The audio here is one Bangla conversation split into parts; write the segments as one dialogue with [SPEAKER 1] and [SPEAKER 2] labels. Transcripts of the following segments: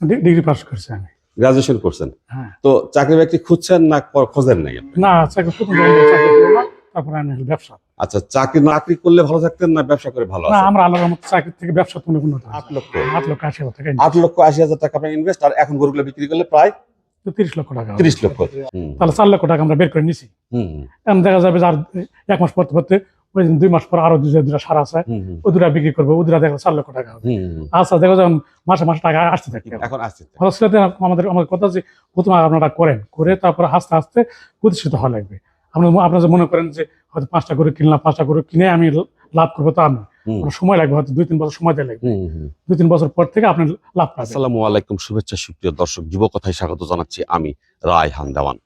[SPEAKER 1] ডিগ্রি পাস করছি আমি।
[SPEAKER 2] গ্রাজুয়েশন করছেন?
[SPEAKER 1] হ্যাঁ।
[SPEAKER 2] তো চাকরি বাকরি খুঁজছেন না খোঁজেন নাই
[SPEAKER 1] না চাকরি তারপরে আমি ব্যবসা।
[SPEAKER 2] আচ্ছা চাকরি চাকরি করলে ভালো থাকতেন না ব্যবসা করে ভালো
[SPEAKER 1] না আমরা আল্লাহর মতো চাকরি থেকে ব্যবসা কোনো কোনো
[SPEAKER 2] আট লক্ষ।
[SPEAKER 1] আট লক্ষ আশি হাজার টাকা
[SPEAKER 2] আট লক্ষ আশি হাজার টাকা আপনার ইনভেস্ট আর এখন গরুগুলো বিক্রি করলে প্রায়
[SPEAKER 1] তিরিশ লক্ষ টাকা।
[SPEAKER 2] তিরিশ লক্ষ।
[SPEAKER 1] তাহলে চার লক্ষ টাকা আমরা বের করে নিছি। এখন দেখা যাবে আর এক মাস পরতে পরতে দুই মাস পর আরও দুই দুটা সার আছে
[SPEAKER 2] হুম,
[SPEAKER 1] দুটা বিক্রি করব দুটা দেখা চার লক্ষ টাকা হবে। আচ্ছা দেখো যাবে মাসে মাসে টাকা আসতে থাকে।
[SPEAKER 2] এখন আসছে
[SPEAKER 1] আমাদের আমাদের কথা যে প্রথমে আপনারা করেন করে তারপর আস্তে আস্তে প্রতিষ্ঠিত হওয়া লাগবে। আপনার আপনারা যে মনে করেন যে হয়তো পাঁচটা গরু কিনলাম পাঁচটা গরু কিনে আমি লাভ করব তা নয়। সময় লাগবে হয়তো দুই তিন বছর সময় দেওয়া লাগবে। দুই তিন বছর পর থেকে আপনি লাভ পাবেন।
[SPEAKER 2] আসসালামু আলাইকুম শুভেচ্ছা সুপ্রিয় দর্শক যুব কথায় স্বাগত জানাচ্ছি আমি রায়হান দেওয়ান।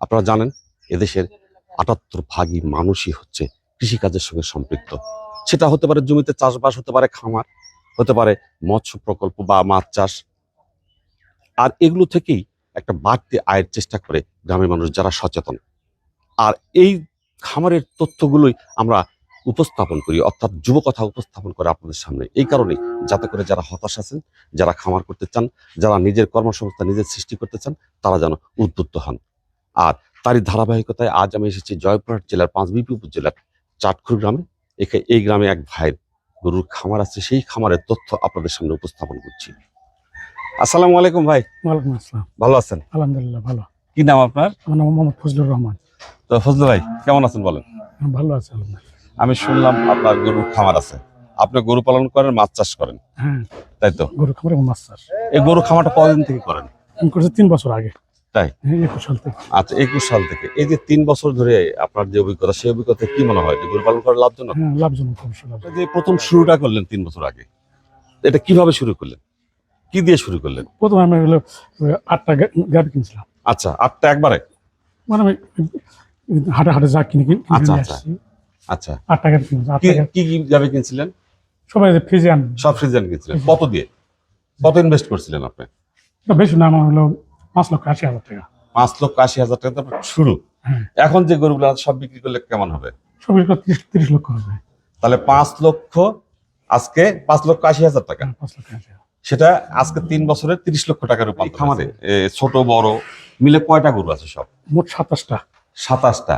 [SPEAKER 2] আপনারা জানেন এদেশের আটাত্তর ভাগই মানুষই হচ্ছে কৃষিকাজের সঙ্গে সম্পৃক্ত। সেটা হতে পারে জমিতে চাষবাস, হতে পারে খামার, হতে পারে মৎস্য প্রকল্প বা মাছ চাষ। আর এগুলো থেকেই একটা বাড়তি আয়ের চেষ্টা করে গ্রামের মানুষ যারা সচেতন। আর এই খামারের তথ্যগুলোই আমরা উপস্থাপন করি, অর্থাৎ যুব কথা উপস্থাপন করে আপনাদের সামনে। এই কারণে যাতে করে যারা হতাশ আছেন, যারা খামার করতে চান, যারা নিজের কর্মসংস্থান নিজের সৃষ্টি করতে চান, তারা যেন উদ্বুদ্ধ হন। আর তারই ধারাবাহিকতায় আজ আমি এসেছি জয়পুরহাট জেলার পাঁচবিপি উপজেলার চাটখুর গ্রামে এই গ্রামে এক ভাইয়ের গরুর খামার আছে। সেই খামারের তথ্য আপনাদের সামনে উপস্থাপন করছি। আসসালামু আলাইকুম ভাই।
[SPEAKER 1] ওয়ালাইকুম আসসালাম।
[SPEAKER 2] ভালো আছেন?
[SPEAKER 1] আলহামদুলিল্লাহ ভালো।
[SPEAKER 2] কি নাম আপনার?
[SPEAKER 1] আমার নাম মোহাম্মদ ফজলুর রহমান।
[SPEAKER 2] তো ফজলু ভাই কেমন আছেন বলেন?
[SPEAKER 1] ভালো আছি
[SPEAKER 2] আমি শুনলাম আপনার গরুর খামার আছে। আপনি গরু পালন করেন মাছ চাষ করেন।
[SPEAKER 1] হ্যাঁ।
[SPEAKER 2] তাই তো?
[SPEAKER 1] গরু খামার এবং মাছ চাষ।
[SPEAKER 2] এই গরু খামারটা কতদিন থেকে করেন?
[SPEAKER 1] করছি তিন বছর আগে।
[SPEAKER 2] তাই?
[SPEAKER 1] হ্যাঁ একুশ সাল থেকে।
[SPEAKER 2] আচ্ছা একুশ সাল থেকে। এই যে তিন বছর ধরে আপনার যে অভিজ্ঞতা সেই অভিজ্ঞতা কি মনে হয়? যে গরু পালন করা লাভজনক?
[SPEAKER 1] হ্যাঁ লাভজনক
[SPEAKER 2] যে প্রথম শুরুটা করলেন তিন বছর আগে এটা কীভাবে শুরু করলেন? কি দিয়ে শুরু করলেন?
[SPEAKER 1] প্রথমে আমি হলো আটটা গা- গাভি কিনছিলাম।
[SPEAKER 2] আচ্ছা আটটা একবারে?
[SPEAKER 1] মানে আমি হাটে হাটে যা কিনে কিনে
[SPEAKER 2] আচ্ছা, আচ্ছা। আচ্ছা।
[SPEAKER 1] আটটা গাভি কিনছি
[SPEAKER 2] কি কি যাবে কিনছিলেন?
[SPEAKER 1] সবাই ফ্রিজিয়ান।
[SPEAKER 2] সব ফ্রিজেন কিনছিলেন। কত দিয়ে? কত ইনভেস্ট করছিলেন আপনি?
[SPEAKER 1] বেশি না আমার হলো পাঁচ লক্ষ আশি হাজার টাকা।
[SPEAKER 2] পাঁচ লক্ষ আশি হাজার টাকা শুরু।
[SPEAKER 1] হ্যাঁ।
[SPEAKER 2] এখন যে গরুগুলো সব বিক্রি করলে কেমন হবে?
[SPEAKER 1] সবই তিরিশ তিরিশ লক্ষ হবে।
[SPEAKER 2] তাহলে পাঁচ লক্ষ আজকে পাঁচ লক্ষ আশি হাজার টাকা।
[SPEAKER 1] হ্যাঁ, পাঁচ লক্ষ আশি
[SPEAKER 2] সেটা আজকে তিন বছরে তিরিশ লক্ষ টাকার উপর খামারে। ছোট বড় মিলে কয়টা গরু আছে সব?
[SPEAKER 1] মোট সাতাশটা।
[SPEAKER 2] সাতাশটা।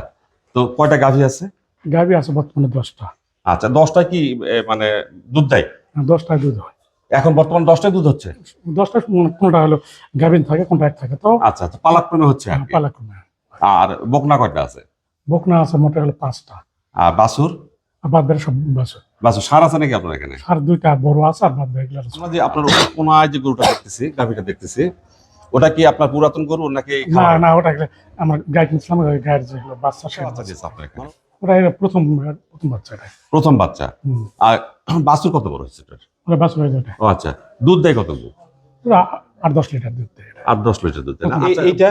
[SPEAKER 2] তো কয়টা গাভী আছে?
[SPEAKER 1] গাভী আছে বর্তমানে দশটা।
[SPEAKER 2] আচ্ছা দশটা কি মানে দুধ দেয়?
[SPEAKER 1] দশটা দুধ হয়।
[SPEAKER 2] এখন বর্তমান দশটায় দুধ হচ্ছে?
[SPEAKER 1] দশটা কোনটা হলো গাভিন থাকে কোনটা এক থাকে তো
[SPEAKER 2] আচ্ছা আচ্ছা পালাক্রমে হচ্ছে আর কি।
[SPEAKER 1] পালা কমে
[SPEAKER 2] আর বকনা কয়টা আছে?
[SPEAKER 1] বকনা আছে মোটা হলো পাঁচটা।
[SPEAKER 2] আর বাসুর
[SPEAKER 1] বাদ বেড়ে সব বাছুর।
[SPEAKER 2] বাসুর সার আছে নাকি আপনার এখানে?
[SPEAKER 1] আর দুইটা বড় আছে আর বাদ বেড়ে
[SPEAKER 2] আমরা যে আপনার কোনায় যে গরুটা দেখতেছি গাভীটা দেখতেছি ওটা কি আপনার পুরাতন গরু নাকি
[SPEAKER 1] না না ওটা আমার গাই কিনছিলাম ওই গায়ের যে বাচ্চা সে
[SPEAKER 2] বাচ্চা দিয়েছে আপনার এখানে?
[SPEAKER 1] ওটা প্রথম প্রথম বাচ্চা
[SPEAKER 2] প্রথম বাচ্চা। আর বাছুর কত বড় হচ্ছে এটার?
[SPEAKER 1] ওটা বাছুর হয়ে যায়
[SPEAKER 2] ও আচ্ছা দুধ দেয় কত
[SPEAKER 1] ওটা আট দশ লিটার দুধ দেয় এটা।
[SPEAKER 2] আট দশ লিটার দুধ দেয় এই- এইটা?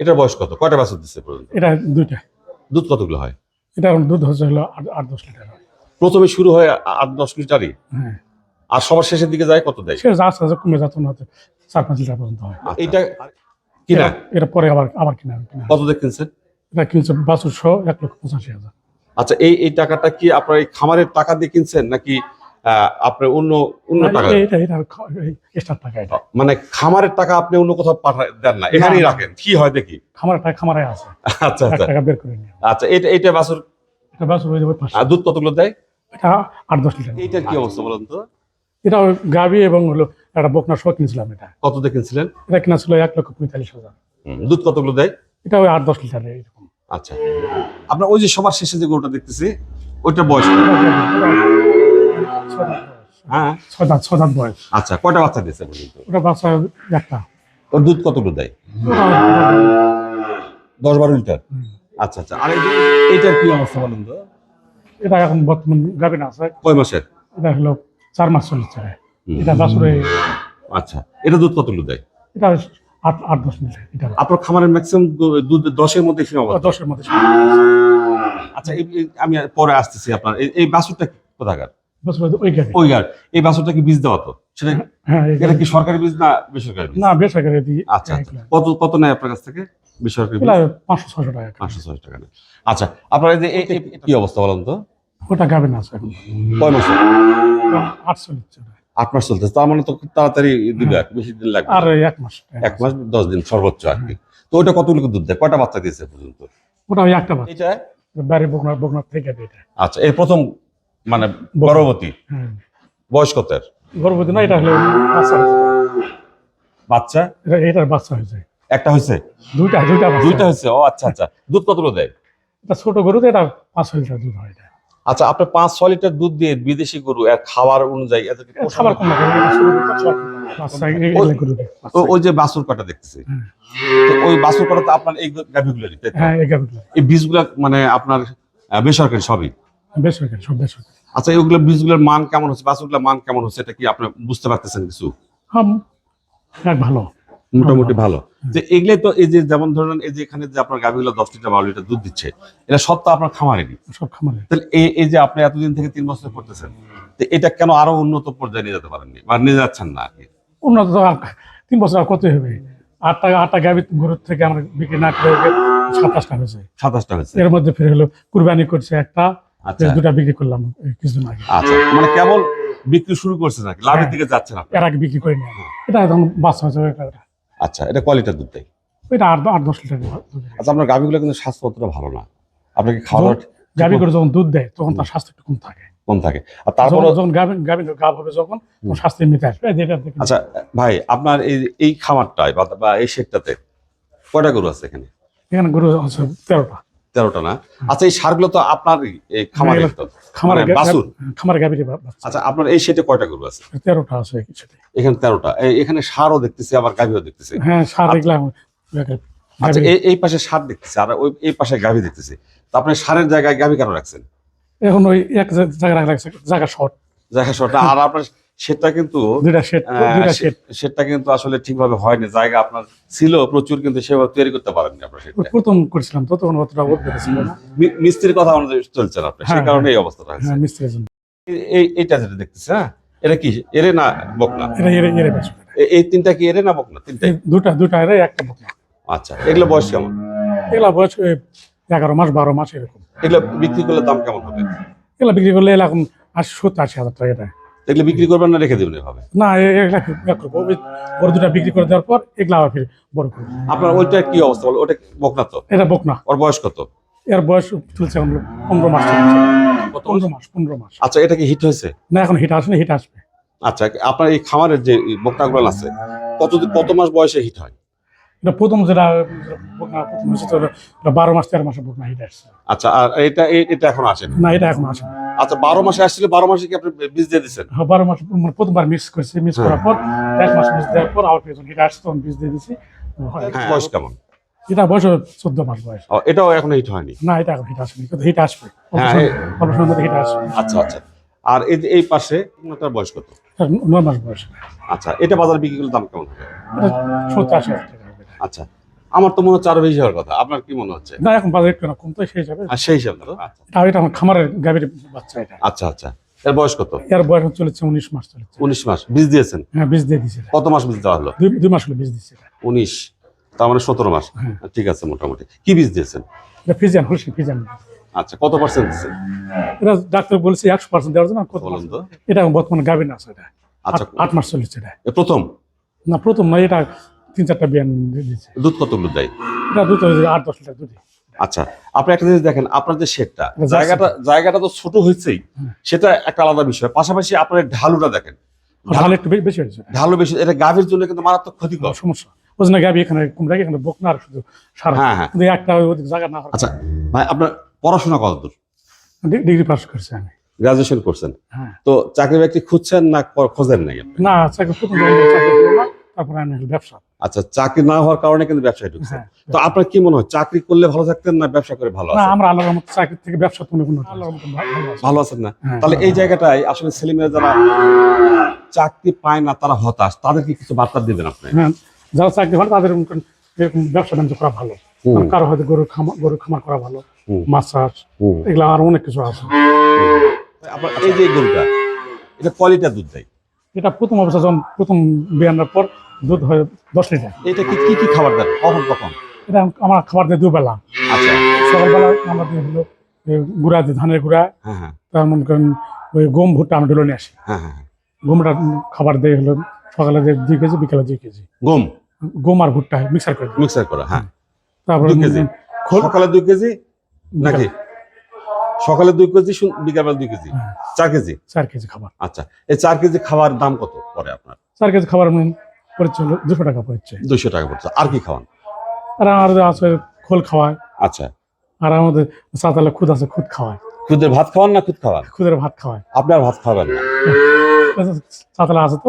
[SPEAKER 2] এটার বয়স কত? কয়টা বাছুর দিচ্ছে পর্যন্ত?
[SPEAKER 1] এটা দুইটা।
[SPEAKER 2] দুধ কতগুলো হয়?
[SPEAKER 1] এটা এখন দুধ হচ্ছে হলো আট আট দশ লিটার হয়।
[SPEAKER 2] প্রথমে শুরু হয় আট দশ লিটারই?
[SPEAKER 1] হ্যাঁ।
[SPEAKER 2] আর সবার শেষের দিকে যায় কত দেয়?
[SPEAKER 1] যা আছে যা কমে যাচ্ছে না হতে চার পাঁচ লিটার পর্যন্ত হয়।
[SPEAKER 2] এইটা কিনা?
[SPEAKER 1] এটা- পরে আবার আবার কিনা
[SPEAKER 2] কত দিয়ে কিনছেন?
[SPEAKER 1] এটা কিনছে বাছুর সহ এক লক্ষ পঁচাশি হাজার।
[SPEAKER 2] আচ্ছা এই এই টাকাটা কি আপনার এই খামারের টাকা দিয়ে কিনছেন নাকি আপনার অন্য অন্য টাকা
[SPEAKER 1] এটা টাকা
[SPEAKER 2] মানে খামারের টাকা আপনি অন্য কোথাও পাঠায় দেন না এখানেই। রাখেন কি হয় দেখি?
[SPEAKER 1] খামারের টাকা খামারে আছে।
[SPEAKER 2] আচ্ছা আচ্ছা।
[SPEAKER 1] টাকা বের করে
[SPEAKER 2] আচ্ছা এটা এটা বাছুর
[SPEAKER 1] এটা বাছুর হয়ে যাবে
[SPEAKER 2] আর দুধ কতগুলো দেয়?
[SPEAKER 1] এটা আট দশ লিটার।
[SPEAKER 2] এইটার কি অবস্থা বলুন তো?
[SPEAKER 1] এটা ওই গাভি এবং হলো একটা বকনা সহ কিনছিলাম এটা।
[SPEAKER 2] কত দিয়ে কিনছিলেন?
[SPEAKER 1] এটা কিনা ছিল এক লক্ষ পঁয়তাল্লিশ হাজার।
[SPEAKER 2] দুধ কতগুলো দেয়?
[SPEAKER 1] এটা ওই আট দশ লিটার এরকম।
[SPEAKER 2] আচ্ছা। আপনার ওই যে সবার শেষে যে গরুটা দেখতেছি ওইটা বয়স? হ্যাঁ?
[SPEAKER 1] বয়স।
[SPEAKER 2] আচ্ছা কয়টা বাচ্চা দিয়েছে
[SPEAKER 1] ওটা বাচ্চা একটা।
[SPEAKER 2] ওর দুধ দেয়? দশ বারো লিটার? আচ্ছা আচ্ছা। আর কি অবস্থা বলুন তো?
[SPEAKER 1] এটা এখন বর্তমান আছে।
[SPEAKER 2] কয় মাসের?
[SPEAKER 1] এটা হলো চার মাস। এটা
[SPEAKER 2] আচ্ছা এটা দুধ দেয়?
[SPEAKER 1] এটা আট আট দশ লিটার এটা।
[SPEAKER 2] আপনার খামারের ম্যাক্সিমাম দুধ দশের মধ্যে সীমাবদ্ধ?
[SPEAKER 1] দশের মধ্যে
[SPEAKER 2] আচ্ছা আমি পরে আসতেছি আপনার। এই- কি কোথাকার?
[SPEAKER 1] ওই গাভি
[SPEAKER 2] এই বাছুরটা কি বীজ দেওয়া তো? সেটা
[SPEAKER 1] হ্যাঁ
[SPEAKER 2] এটা কি সরকারি বীজ না বেসরকারি
[SPEAKER 1] না বেসরকারি
[SPEAKER 2] আচ্ছা আচ্ছা। কত কত নেয় আপনার কাছ থেকে বেসরকারি
[SPEAKER 1] পাঁচশো ছশো টাকা।
[SPEAKER 2] পাঁচশো ছয়শো টাকা আচ্ছা আপনার যে এই- এই- কি অবস্থা বলেন তো?
[SPEAKER 1] ওটা গাভি না এখন।
[SPEAKER 2] কয় মাসে
[SPEAKER 1] আটশো
[SPEAKER 2] আট মাস চলতেছে তার মানে তো খুব তাড়াতাড়ি দিবে আর বেশি দিন লাগবে।
[SPEAKER 1] আর এক মাস
[SPEAKER 2] এক মাস। দশ দিন সর্বোচ্চ আর কি। তো ওইটা কতগুলো দুধ দেয়? কয়টা বাচ্চা দিয়েছে পর্যন্ত?
[SPEAKER 1] ওটা ওই একটা বাচ্চা।
[SPEAKER 2] এটা
[SPEAKER 1] বাইরে বকনা বকনা থেকে এটা।
[SPEAKER 2] আচ্ছা এই প্রথম মানে গর্ভবতী। বয়স
[SPEAKER 1] গর্ভবতী না এটা হলো বাচ্চা।
[SPEAKER 2] বাচ্চা?
[SPEAKER 1] এটার বাচ্চা হয়েছে।
[SPEAKER 2] একটা হয়েছে?
[SPEAKER 1] দুইটা দুইটা
[SPEAKER 2] দুইটা হয়েছে? ও আচ্ছা আচ্ছা। দুধ কতগুলো দেয়?
[SPEAKER 1] এটা ছোট গরুতে এটা পাঁচ ছয় লিটার দুধ হয় এটা।
[SPEAKER 2] আচ্ছা আপনার পাঁচ ছ লিটার দুধ দিয়ে বিদেশি গরু এর খাবার অনুযায়ী এদেরকে
[SPEAKER 1] খাবার কম
[SPEAKER 2] ওই যে বাছুর কাটা দেখতেছি। তো ওই বাছুর কাটা তো আপনার এই গাভিগুলোরই তাই
[SPEAKER 1] হ্যাঁ এই গাভিগুলো
[SPEAKER 2] এই বীজগুলা মানে আপনার বেসরকারি সবই?
[SPEAKER 1] বেসরকারি সব বেসরকারি।
[SPEAKER 2] আচ্ছা এইগুলো বীজগুলোর মান কেমন হচ্ছে? বাছুরগুলোর মান কেমন হচ্ছে? এটা কি আপনি বুঝতে পারতেছেন কিছু?
[SPEAKER 1] হ্যাঁ ভালো।
[SPEAKER 2] মোটামুটি ভালো। যে এগুলো তো এই যে যেমন ধরেন এই যে এখানে যে আপনার গাভিগুলো দশ লিটার বারো লিটার দুধ দিচ্ছে এটা সব তো আপনার খামারেরই।
[SPEAKER 1] সব খামারে
[SPEAKER 2] তাহলে এই এই যে আপনি এতদিন থেকে তিন বছর করতেছেন তো এটা কেন আরও উন্নত পর্যায়ে নিয়ে যেতে পারেননি? বা নিয়ে যাচ্ছেন না আর কি?
[SPEAKER 1] উন্নত তিন বছর আর কত হবে। আটটা আটটা গাভি গরুর থেকে আমরা বিক্রি না করে সাতাশটা হয়েছে।
[SPEAKER 2] সাতাশটা হয়েছে।
[SPEAKER 1] এর মধ্যে ফিরে হলো কুরবানি করছে একটা
[SPEAKER 2] আচ্ছা।
[SPEAKER 1] দুটা বিক্রি করলাম কিছুদিন আগে।
[SPEAKER 2] আচ্ছা মানে কেবল বিক্রি শুরু নাকি লাভের
[SPEAKER 1] হ্যাঁ।
[SPEAKER 2] দিকে
[SPEAKER 1] এর আগে বিক্রি করে নিয়ে এটা এখন বাচ্চা হয়েছে এটা-
[SPEAKER 2] আচ্ছা এটা কোয়ালিটির দুধ দেয়?
[SPEAKER 1] এটা আট আট দশ লিটার
[SPEAKER 2] আচ্ছা আপনার গাভিগুলো কিন্তু স্বাস্থ্য অতটা ভালো না। আপনাকে খাওয়া
[SPEAKER 1] গাভি করে যখন দুধ দেয় তখন তার স্বাস্থ্য একটু কম থাকে।
[SPEAKER 2] কম থাকে। আর তারপরে
[SPEAKER 1] যখন- যখন গাভি গাভি গাভ হবে যখন স্বাস্থ্য এমনিতে আসবে।
[SPEAKER 2] আচ্ছা ভাই আপনার এই এই খামারটায় বা বা এই শেডটাতে কয়টা গরু আছে এখানে?
[SPEAKER 1] এখানে গরু আছে তেরোটা।
[SPEAKER 2] তেরোটা না? আচ্ছা এই সারগুলো তো আপনার
[SPEAKER 1] খামারে
[SPEAKER 2] মানে
[SPEAKER 1] খামারে
[SPEAKER 2] আচ্ছা আপনার এই শেডে কয়টা গরু আছে?
[SPEAKER 1] তেরোটা আছে
[SPEAKER 2] এখানে তেরোটা। এই- এখানে সারও দেখতেছি আবার গাভিও দেখতেছি।
[SPEAKER 1] হ্যাঁ সার দেখলাম
[SPEAKER 2] আচ্ছা এই পাশে সার দেখতেছি আর ওই এই পাশে গাভি দেখতেছি। তো আপনি সারের জায়গায় গাভি কেন রাখছেন?
[SPEAKER 1] এখন ওই এক জায়গায় রাখছে জায়গা শর্ট।
[SPEAKER 2] জায়গা সরটা আর আপনার সেটা কিন্তু সেটা কিন্তু আসলে ঠিকভাবে হয়নি। জায়গা আপনার ছিল প্রচুর কিন্তু সেভাবে তৈরি করতে পারেননি আপনার
[SPEAKER 1] প্রথম করেছিলাম তো তখন অতটা
[SPEAKER 2] মিস্ত্রির কথা অনুযায়ী চলছেন আপনি সেই
[SPEAKER 1] হ্যাঁ,
[SPEAKER 2] কারণে এই অবস্থাটা হয়েছে।
[SPEAKER 1] হ্যাঁ
[SPEAKER 2] এই- যেটা দেখতেছি হ্যাঁ? এটা কি? এরে না বকনা? এই তিনটা কি এরে না বকনা? তিনটাই
[SPEAKER 1] দুটা দুটা এরে একটা বকনা।
[SPEAKER 2] আচ্ছা এগুলো বয়স কেমন?
[SPEAKER 1] এগুলো বয়স এগারো মাস বারো মাস এরকম।
[SPEAKER 2] এগুলো বিক্রি করলে দাম কেমন হবে?
[SPEAKER 1] এগুলো বিক্রি করলে এখন আশি সত্তর আশি হাজার টাকা এটা।
[SPEAKER 2] এগুলো বিক্রি করবেন না রেখে দেবেন এভাবে?
[SPEAKER 1] না বড় দুটা বিক্রি করে দেওয়ার পর এগুলা আবার ফির বড় করব
[SPEAKER 2] আপনার ওইটা কি অবস্থা বলো? ওটা বকনা তো?
[SPEAKER 1] এটা বকনা।
[SPEAKER 2] ওর বয়স কত?
[SPEAKER 1] এর বয়স চলছে পনেরো মাস। পনেরো মাস পনেরো মাস।
[SPEAKER 2] আচ্ছা এটা কি হিট হয়েছে?
[SPEAKER 1] না এখন হিট আসেনি হিট আসবে।
[SPEAKER 2] আচ্ছা আপনার এই খামারের যে বকনাগুলো আছে কত কত মাস বয়সে হিট হয়?
[SPEAKER 1] এটা প্রথম যেটা বকনা প্রথম হচ্ছে তো এটা বারো মাস তেরো মাসে বকনা হিট আসছে।
[SPEAKER 2] আচ্ছা আর এটা এটা এখন আসেনি
[SPEAKER 1] না? এটা এখন আসে না।
[SPEAKER 2] আচ্ছা বারো মাসে আসছিল বারো মাসে কি আপনি বীজ দিয়ে দিচ্ছেন
[SPEAKER 1] হ্যাঁ, বারো মাস মানে প্রথমবার মিক্স করছি মিক্স
[SPEAKER 2] হ্যাঁ।
[SPEAKER 1] করার পর এক মাস মিক্স দেওয়ার পর আবার যখন হিট আসছে তখন বীজ দিয়ে দিছি। হ্যাঁ,
[SPEAKER 2] বয়স কেমন?
[SPEAKER 1] এটা বয়স চোদ্দ মাস বয়স।
[SPEAKER 2] ও, এটাও এখন হিট হয়নি?
[SPEAKER 1] না এটা এখন হিট আসেনি কিন্তু হিট আসবে। অল্প
[SPEAKER 2] হ্যাঁ,
[SPEAKER 1] সময়- সময়ের মধ্যে হিট আসবে।
[SPEAKER 2] আচ্ছা আচ্ছা। আর এই এই পাশে তার বয়স কত?
[SPEAKER 1] নয় মাস বয়স।
[SPEAKER 2] আচ্ছা এটা বাজার বিক্রি করলে দাম কেমন?
[SPEAKER 1] সত্তর আশি
[SPEAKER 2] আচ্ছা আমার তো মনে হচ্ছে আরও বেশি হওয়ার কথা। আপনার কি মনে হচ্ছে?
[SPEAKER 1] না এখন বাজার একটু না কম তো সেই হিসাবে।
[SPEAKER 2] আর সেই হিসাবে তো। আচ্ছা।
[SPEAKER 1] এটা আমার খামারের গাভীর বাচ্চা এটা।
[SPEAKER 2] আচ্ছা আচ্ছা। এর বয়স কত?
[SPEAKER 1] এর বয়স চলেছে উনিশ মাস চলেছে।
[SPEAKER 2] উনিশ মাস। বীজ দিয়েছেন?
[SPEAKER 1] হ্যাঁ বীজ দিয়ে এটা।
[SPEAKER 2] কত মাস বীজ দেওয়া হলো?
[SPEAKER 1] দুই মাস হলো বীজ দিয়েছে
[SPEAKER 2] উনিশ। তার মানে সতেরো মাস।
[SPEAKER 1] হ্যাঁ।
[SPEAKER 2] ঠিক আছে মোটামুটি। কি বীজ দিয়েছেন?
[SPEAKER 1] এটা ফিজিয়ান হলসি ফিজিয়ান
[SPEAKER 2] আচ্ছা কত পার্সেন্ট দিয়েছেন?
[SPEAKER 1] এটা ডাক্তার বলছে একশো পার্সেন্ট দেওয়ার জন্য আর কত
[SPEAKER 2] বলুন তো।
[SPEAKER 1] এটা এখন বর্তমানে গাভীর না আছে এটা।
[SPEAKER 2] আচ্ছা।
[SPEAKER 1] আট- মাস চলেছে এটা।
[SPEAKER 2] প্রথম?
[SPEAKER 1] না প্রথম নয় এটা তিন চারটা বিয়ান দিয়ে দিচ্ছে
[SPEAKER 2] দুধ কতগুলো দেয়?
[SPEAKER 1] এটা দুটো আট দশ লিটার দুধ
[SPEAKER 2] আচ্ছা আপনি একটা জিনিস দেখেন আপনার যে শেডটা জায়গাটা জায়গাটা তো ছোট হয়েছেই সেটা একটা আলাদা বিষয়। পাশাপাশি আপনার ঢালুটা দেখেন।
[SPEAKER 1] ঢাল একটু বেশি হয়েছে।
[SPEAKER 2] ঢালু বেশি এটা গাভীর জন্য কিন্তু মারাত্মক ক্ষতিকর।
[SPEAKER 1] সমস্যা। ওই জন্য গাভী এখানে কম রাখি এখানে বকনা আর শুধু সারা।
[SPEAKER 2] হ্যাঁ হ্যাঁ।
[SPEAKER 1] একটা জায়গা না
[SPEAKER 2] আচ্ছা ভাই আপনার পড়াশোনা কতদূর?
[SPEAKER 1] ডি- ডিগ্রি পাস করছি আমি।
[SPEAKER 2] গ্রাজুয়েশন করছেন।
[SPEAKER 1] হ্যাঁ।
[SPEAKER 2] তো চাকরি বাকরি খুঁজছেন না খোঁজেন?
[SPEAKER 1] না প্রথম চাকরি তারপরে আমি ব্যবসা।
[SPEAKER 2] আচ্ছা চাকরি না হওয়ার কারণে কিন্তু ব্যবসায় ঢুকছেন
[SPEAKER 1] হ্যাঁ
[SPEAKER 2] তো আপনার কি মনে হয় চাকরি করলে ভালো থাকতেন না ব্যবসা করে ভালো
[SPEAKER 1] না আমরা আল্লাহর মতো চাকরি থেকে ব্যবসা কোনো কোনো ভালো আছে।
[SPEAKER 2] আছেন না?
[SPEAKER 1] হ্যাঁ।
[SPEAKER 2] তাহলে এই জায়গাটায় আসলে ছেলেমেয়েরা যারা চাকরি পায় না তারা হতাশ। তাদেরকে কিছু বার্তা দিবেন আপনি?
[SPEAKER 1] হ্যাঁ যারা চাকরি হয় তাদের এরকম ব্যবসা বাণিজ্য করা ভালো। কারও হয়তো গরু খামার গরু খামার করা ভালো। মাছ চাষ এগুলো আর অনেক কিছু আছে।
[SPEAKER 2] এই যে গরুটা এটা কোয়ালিটার দুধ দেয়?
[SPEAKER 1] এটা প্রথম অবস্থা যখন প্রথম বিয়ানোর পর দুধ হয় দশ লিটার।
[SPEAKER 2] এটা কি কি কি খাবার দেন? কখন কখন?
[SPEAKER 1] এটা আমার খাবার দেয় দুবেলা।
[SPEAKER 2] আচ্ছা।
[SPEAKER 1] সকালবেলা আমরা দিয়ে হলো গুঁড়া ধানের গুঁড়া
[SPEAKER 2] হ্যাঁ হ্যাঁ।
[SPEAKER 1] তার মনে করেন ওই গম ভুট্টা আমরা ডুলো নিয়ে আসি।
[SPEAKER 2] হ্যাঁ হ্যাঁ
[SPEAKER 1] গমটা খাবার দেয় হলো সকালে দেয় দুই কেজি বিকালে দুই কেজি।
[SPEAKER 2] গম?
[SPEAKER 1] গম আর ভুট্টা মিক্সার করে
[SPEAKER 2] মিক্সার করা হ্যাঁ।
[SPEAKER 1] তারপরে
[SPEAKER 2] সকালে দুই কেজি নাকি? সকালে দুই কেজি বিকালবেলা দুই কেজি?
[SPEAKER 1] হ্যাঁ,
[SPEAKER 2] চার কেজি?
[SPEAKER 1] চার কেজি খাবার।
[SPEAKER 2] আচ্ছা। এই চার কেজি খাবার দাম কত পরে আপনার?
[SPEAKER 1] চার কেজি খাবার পড়ছে হলো দুশো টাকা পড়ছে।
[SPEAKER 2] দুইশো টাকা পড়ছে। আর কি খাওয়ান?
[SPEAKER 1] আর আমাদের আছে খোল খাওয়ায়।
[SPEAKER 2] আচ্ছা।
[SPEAKER 1] আর আমাদের চাতালে খুদ আছে খুদ খাওয়ায়।
[SPEAKER 2] খুদের ভাত খাওয়ান না খুদ খাওয়ান?
[SPEAKER 1] খুদের ভাত খাওয়ায়।
[SPEAKER 2] আপনি আর ভাত খাবেন না?
[SPEAKER 1] আছে তো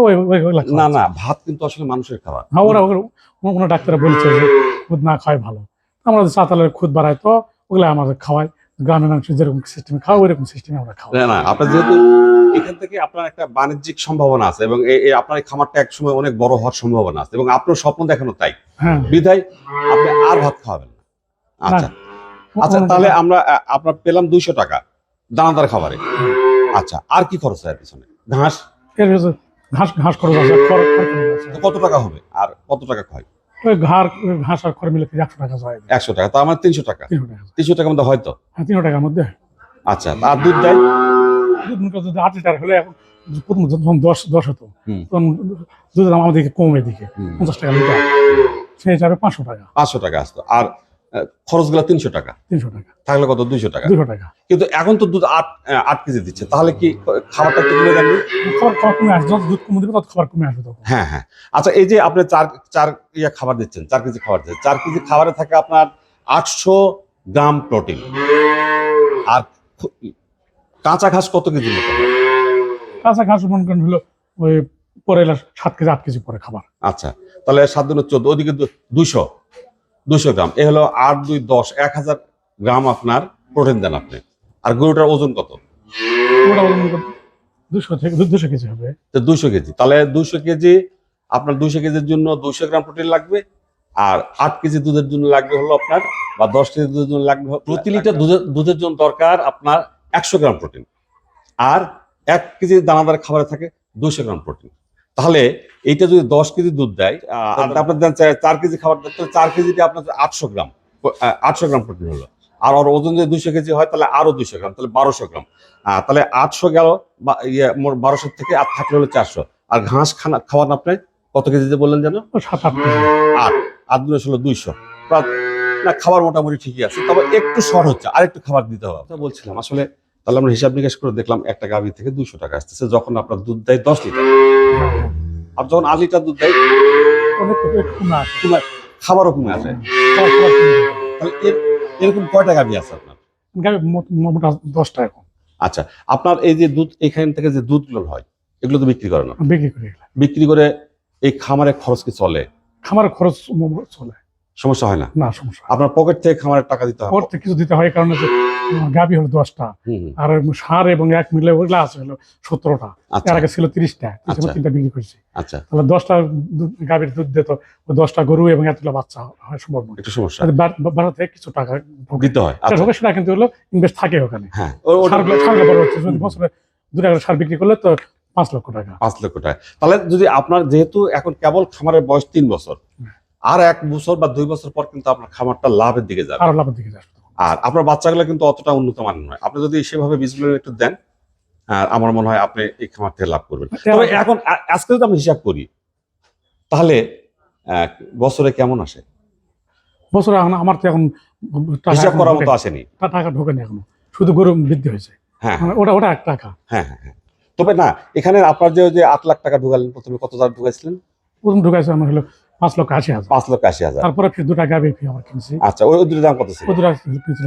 [SPEAKER 2] না না ভাত কিন্তু আসলে মানুষের খাবার।
[SPEAKER 1] হ্যাঁ ওরা ডাক্তার বলছে যে খুদ না খাওয়াই ভালো। আমরা চাতালের খুদ বাড়ায় তো ওগুলো আমাদের খাওয়ায়। গ্রামের মানুষ যেরকম সিস্টেমে খাওয়া ওইরকম সিস্টেমে আমরা খাওয়াই
[SPEAKER 2] না না আপনার যেহেতু এখান থেকে আপনার একটা বাণিজ্যিক সম্ভাবনা আছে এবং এই- আপনার এই খামারটা একসময় অনেক বড় হওয়ার সম্ভাবনা আছে এবং আপনার স্বপ্ন দেখানো তাই।
[SPEAKER 1] হ্যাঁ।
[SPEAKER 2] বিধায় আপনি আর ভাত খাওয়াবেন না। আচ্ছা। আচ্ছা তাহলে আমরা আপনার পেলাম দুইশো টাকা দানাদার খাবারে। আচ্ছা আর কি খরচ হয় পিছনে? ঘাস?
[SPEAKER 1] ঘাস ঘাস খরচ আছে
[SPEAKER 2] কত টাকা হবে? আর কত টাকা হয়
[SPEAKER 1] ওই ঘাড় ওই ঘাস আর খড় মিলে একশো টাকা হয়
[SPEAKER 2] একশো টাকা তার মানে তিনশো টাকা।
[SPEAKER 1] তিনশো
[SPEAKER 2] টাকার মধ্যে হয়তো
[SPEAKER 1] হ্যাঁ তিনশো টাকার মধ্যে।
[SPEAKER 2] আচ্ছা আর দুধ দেয়?
[SPEAKER 1] দুধ যদি আট লিটার হলে এখন প্রথম যখন দশ দশ হতো তখন দুধের দাম আমাদের কমে দিকে। পঞ্চাশ টাকা লিটার। সেই হিসাবে পাঁচশো টাকা।
[SPEAKER 2] পাঁচশো টাকা আসতো। আর খরচগুলো তিনশো টাকা।
[SPEAKER 1] তিনশো টাকা।
[SPEAKER 2] থাকলে কত? দুইশো টাকা।
[SPEAKER 1] দুশো টাকা।
[SPEAKER 2] কিন্তু এখন তো দুধ আট আট কেজি দিচ্ছে। তাহলে কি খাবারটা একটু কমে যাবে?
[SPEAKER 1] খাবার খাবার কমে আসবে। দুধ কমে দেবে তত খাবার কমে আসবে
[SPEAKER 2] হ্যাঁ হ্যাঁ। আচ্ছা এই যে আপনি চার চার ইয়া খাবার দিচ্ছেন চার কেজি খাবার দিচ্ছেন। চার কেজি খাবারে থাকে আপনার আটশো গ্রাম প্রোটিন। আর কাঁচা ঘাস কত কেজি মতো?
[SPEAKER 1] কাঁচা ঘাস মনে করেন হলো ওই পরে সাত কেজি আট কেজি পরে খাবার।
[SPEAKER 2] আচ্ছা তাহলে সাত দিনের চোদ্দ ওদিকে দুশো দুশো গ্রাম। এ হলো আট দুই দশ এক হাজার গ্রাম আপনার প্রোটিন দেন আপনি। আর গরুটার ওজন কত?
[SPEAKER 1] দুশো থেকে দুশো কেজি হবে।
[SPEAKER 2] তো দুশো কেজি। তাহলে দুশো কেজি আপনার দুশো কেজির জন্য দুশো গ্রাম প্রোটিন লাগবে আর আট কেজি দুধের জন্য লাগবে হলো আপনার বা দশ কেজি দুধের জন্য লাগবে প্রতি লিটার দুধের দুধের জন্য দরকার আপনার একশো গ্রাম প্রোটিন আর এক কেজি দানাদার খাবারে থাকে দুশো গ্রাম প্রোটিন তাহলে এইটা যদি দশ কেজি দুধ দেয় আপনার দেন চার- কেজি খাবার দেন তাহলে চার কেজিতে আপনার আটশো গ্রাম আটশো গ্রাম প্রোটিন হলো। আর ওর ওজন যদি দুশো কেজি হয় তাহলে আরও দুশো গ্রাম তাহলে বারোশো গ্রাম। তাহলে আটশো গেল বা ইয়ে বারোশো থেকে আর থাকলে হলো চারশো। আর ঘাস খানা খাওয়ান আপনি কত কেজি কেজিতে বললেন যেন?
[SPEAKER 1] সাত আট।
[SPEAKER 2] আট। আট হলো দুইশো। না খাবার মোটামুটি ঠিকই আছে তবে একটু শর্ট হচ্ছে আর একটু খাবার দিতে হবে। বলছিলাম আসলে তাহলে আমরা হিসাব নিকাশ করে দেখলাম একটা গাভি থেকে দুইশো টাকা আসতেছে যখন আপনার দুধ দেয় দশ লিটার। আর যখন আট লিটার দুধ দেয় খাবারও কমে আসে এরকম কয়টা গাভি আছে আপনার?
[SPEAKER 1] গাভী দশটা এখন
[SPEAKER 2] আচ্ছা আপনার এই যে দুধ এখান থেকে যে দুধগুলো হয় এগুলো তো বিক্রি করেন না?
[SPEAKER 1] বিক্রি করে
[SPEAKER 2] বিক্রি করে এই খামারে খরচ কি চলে?
[SPEAKER 1] খামারের খরচ চলে।
[SPEAKER 2] সমস্যা হয় না?
[SPEAKER 1] না সমস্যা
[SPEAKER 2] আপনার পকেট থেকে খামারের টাকা দিতে
[SPEAKER 1] হয়। কিছু দিতে হয় কারণে গাভী হলো দশটা। আর সার এবং এক মিলে ওগুলো আছে হলো সতেরোটা।
[SPEAKER 2] আচ্ছা।
[SPEAKER 1] এর আগে ছিল তিরিশটা
[SPEAKER 2] আচ্ছা।
[SPEAKER 1] তিনটা বিক্রি করছি।
[SPEAKER 2] আচ্ছা।
[SPEAKER 1] তাহলে দশটা গাভীর দুধ দিত দশটা গরু এবং এতগুলো বাচ্চা হয় সম্ভব নয়।
[SPEAKER 2] একটু সমস্যা।
[SPEAKER 1] বাসা থেকে কিছু টাকা।
[SPEAKER 2] দিতে হয়।
[SPEAKER 1] সেটা
[SPEAKER 2] আচ্ছা।
[SPEAKER 1] ঢোকে সেটা কিন্তু হলো ইনভেস্ট থাকে ওখানে।
[SPEAKER 2] হ্যাঁ।
[SPEAKER 1] যদি বছরে দু টাকা সার বিক্রি করলে তো পাঁচ লক্ষ টাকা।
[SPEAKER 2] পাঁচ লক্ষ টাকা। তাহলে যদি আপনার যেহেতু এখন কেবল খামারের বয়স তিন বছর আর এক বছর বা দুই বছর পর কিন্তু আপনার খামারটা লাভের দিকে যাবে।
[SPEAKER 1] আরও লাভের দিকে যাবে।
[SPEAKER 2] আর আপনার বাচ্চাগুলো কিন্তু অতটা উন্নত মানের নয়। আপনি যদি সেভাবে বীজগুলো একটু দেন আর আমার মনে হয় আপনি এই খামার থেকে লাভ করবেন। তবে এখন আজকে যদি আমি হিসাব করি তাহলে বছরে কেমন আসে?
[SPEAKER 1] বছরে এখন আমার তো এখন
[SPEAKER 2] হিসাব করার মতো আসেনি।
[SPEAKER 1] টাকা ঢোকেনি এখনও। শুধু গরু বৃদ্ধি হয়েছে।
[SPEAKER 2] হ্যাঁ
[SPEAKER 1] মানে ওটা ওটা এক টাকা।
[SPEAKER 2] হ্যাঁ হ্যাঁ হ্যাঁ। তবে না এখানে আপনার যে যে আট লাখ টাকা ঢুকালেন প্রথমে কত টাকা ঢুকাইছিলেন?
[SPEAKER 1] প্রথম ঢুকাইছে আমার হলো পাঁচ লক্ষ আশি হাজার।
[SPEAKER 2] পাঁচ লক্ষ আশি হাজার।
[SPEAKER 1] তারপরে দুটা আমার কিনছি।
[SPEAKER 2] আচ্ছা ওই দাম কত ছিল?
[SPEAKER 1] দুটা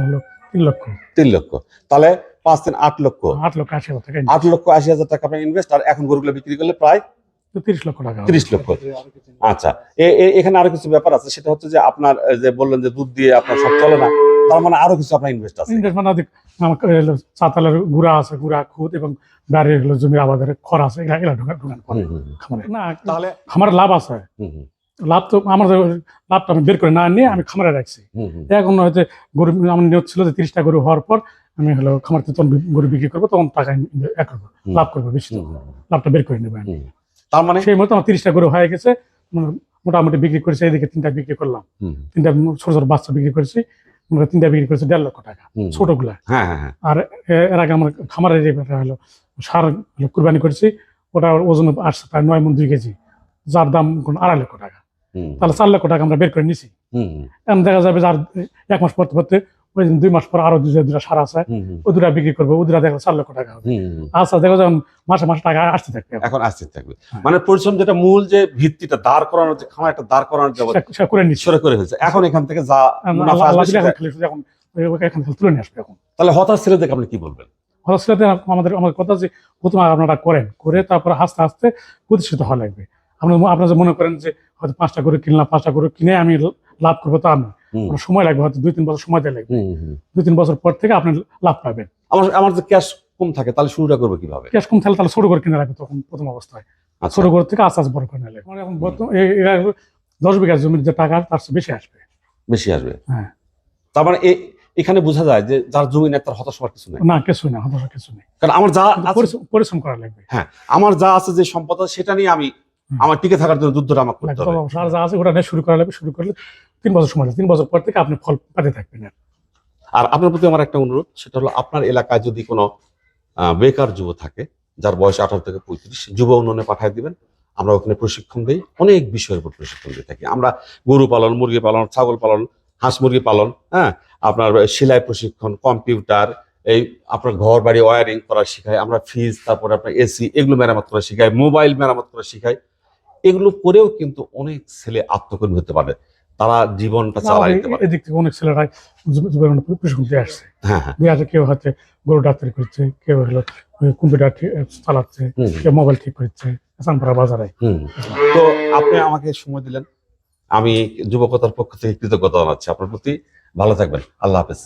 [SPEAKER 1] হলো তিন লক্ষ
[SPEAKER 2] তিন লক্ষ। তাহলে পাঁচ তিন আট লক্ষ।
[SPEAKER 1] আট লক্ষ আশি হাজার টাকা
[SPEAKER 2] আট লক্ষ আশি হাজার টাকা আপনার ইনভেস্ট আর এখন গরুগুলো বিক্রি করলে প্রায়
[SPEAKER 1] তিরিশ লক্ষ টাকা
[SPEAKER 2] তিরিশ লক্ষ। আচ্ছা এখানে আরও কিছু ব্যাপার আছে। সেটা হচ্ছে যে আপনার যে বললেন যে দুধ দিয়ে আপনার সব চলে না তার মানে আরও কিছু আপনার ইনভেস্ট আছে।
[SPEAKER 1] ইন্টারেস্ট মানে চাতালের গুড়া আছে গুড়া খুদ এবং বাড়ির হলো জমি আবাদের খড় আছে এগুলা ঢোকান না
[SPEAKER 2] তাহলে
[SPEAKER 1] খামারে লাভ আছে।
[SPEAKER 2] হুম, হুম,
[SPEAKER 1] লাভ তো আমার লাভটা আমি বের করে না নিয়ে আমি খামারে রাখছি। এখন হয়তো গরু আমার নিয়োগ ছিল যে তিরিশটা গরু হওয়ার পর আমি হলো খামার তখন গরু বিক্রি করব তখন টাকা ইনভে- এ করব, লাভ করব বেশি। লাভটা বের করে নেব আমি।
[SPEAKER 2] তার মানে
[SPEAKER 1] সেই মতো আমার তিরিশটা গরু হয়ে গেছে মোটামুটি বিক্রি করেছে এদিকে তিনটা বিক্রি করলাম। তিনটা ছোট ছোট বাচ্চা বিক্রি করেছি আমরা তিনটা বিক্রি করেছি দেড় লক্ষ টাকা ছোটগুলা।
[SPEAKER 2] হ্যাঁ হ্যাঁ হ্যাঁ।
[SPEAKER 1] আর এর আগে আমার খামারের যে হলো সার কুরবানি করেছি ওটা ওজন আসছে প্রায় নয় মন দুই কেজি যার দাম কোন আড়াই লক্ষ টাকা। তাহলে চার লক্ষ টাকা আমরা বের করে নিছি। এখন দেখা যাবে যে আর এক মাস পরতে পরতে ওই দুই মাস পর আরও দুই দুটা সার আছে ওই দুটা বিক্রি করবে ওই দুটা দেখা চার লক্ষ টাকা হবে। আচ্ছা দেখা যাবে মাসে মাসে টাকা আসতে থাকবে
[SPEAKER 2] এখন। আসতে থাকবে।
[SPEAKER 1] হ্যাঁ।
[SPEAKER 2] মানে পরিশ্রম যেটা মূল যে ভিত্তিটা দাঁড় করানোর যে খামার একটা দাঁড় করানোর যে
[SPEAKER 1] করে নিচ্ছে।
[SPEAKER 2] করে ফেলছে। এখন এখান থেকে যা
[SPEAKER 1] এখন এখন থেকে তুলে নিয়ে আসবে এখন।
[SPEAKER 2] তাহলে হতাশ ছেলে দেখে আপনি কি বলবেন?
[SPEAKER 1] হসপিটালে আমাদের আমাদের কথা যে প্রথমে আপনারা করেন। করে তারপরে আস্তে আস্তে প্রতিষ্ঠিত হওয়া লাগবে। আপনার আপনারা যে মনে করেন যে হয়তো পাঁচটা করে কিনলাম পাঁচটা করে কিনে আমি লাভ করব তা না সময় লাগবে হয়তো দুই তিন বছর সময় দেওয়া লাগবে। দুই তিন বছর পর থেকে আপনি লাভ পাবেন।
[SPEAKER 2] আমার আমার যে ক্যাশ কম থাকে তাহলে শুরুটা করব কীভাবে?
[SPEAKER 1] ক্যাশ কম থাকলে তাহলে ছোট করে কিনে রাখবে তখন প্রথম অবস্থায়।
[SPEAKER 2] আচ্ছা।
[SPEAKER 1] ছোট করে থেকে আস্তে আস্তে বড় করে নিয়ে লাগবে আমার এখন বর্তমান দশ বিঘা জমির যে টাকা তার বেশি আসবে।
[SPEAKER 2] বেশি আসবে?
[SPEAKER 1] হ্যাঁ।
[SPEAKER 2] তার মানে এখানে বোঝা যায় যে যার জমি নেই তার হতাশ হওয়ার কিছু নেই।
[SPEAKER 1] না কিছু না হতাশা কিছু নেই।
[SPEAKER 2] কারণ আমার যা
[SPEAKER 1] পরিশ্রম- করা লাগবে।
[SPEAKER 2] হ্যাঁ আমার যা আছে যে সম্পদ সেটা নিয়ে আমি। আমার টিকে থাকার জন্য যুদ্ধটা আমার করতে হবে।
[SPEAKER 1] আর যা আছে ওটা নিয়ে শুরু করা লাগবে শুরু করলে তিন বছর সময় তিন বছর পর থেকে আপনি ফল পেতে থাকবেন। আর।
[SPEAKER 2] আপনার প্রতি আমার একটা অনুরোধ সেটা হলো আপনার এলাকায় যদি কোনো বেকার যুব থাকে যার বয়স আঠারো থেকে পঁয়ত্রিশ যুব উন্নয়নে পাঠিয়ে দিবেন। আমরা ওখানে প্রশিক্ষণ দিই অনেক বিষয়ের উপর প্রশিক্ষণ দিয়ে থাকি। আমরা গরু পালন মুরগি পালন ছাগল পালন হাঁস মুরগি পালন হ্যাঁ? আপনার সেলাই প্রশিক্ষণ কম্পিউটার এই আপনার ঘর বাড়ি ওয়ারিং করা শেখাই আমরা ফ্রিজ তারপরে আপনার এসি এগুলো মেরামত করা শেখাই মোবাইল মেরামত করা শেখাই। এগুলো করেও কিন্তু অনেক ছেলে আত্মকর্মী হতে পারে। তারা জীবনটা চালাই দিতে পারে।
[SPEAKER 1] এদিক থেকে অনেক ছেলেরাই প্রশিক্ষণ দিয়ে আসছে।
[SPEAKER 2] হ্যাঁ হ্যাঁ।
[SPEAKER 1] দিয়ে আসে কেউ হচ্ছে গরু ডাক্তারি করছে কেউ হলো কম্পিউটার চালাচ্ছে কেউ মোবাইল ঠিক করছে বাজারে।
[SPEAKER 2] তো আপনি আমাকে সময় দিলেন। আমি যুবকতার পক্ষ থেকে কৃতজ্ঞতা জানাচ্ছি আপনার প্রতি। ভালো থাকবেন। আল্লাহ হাফেজ।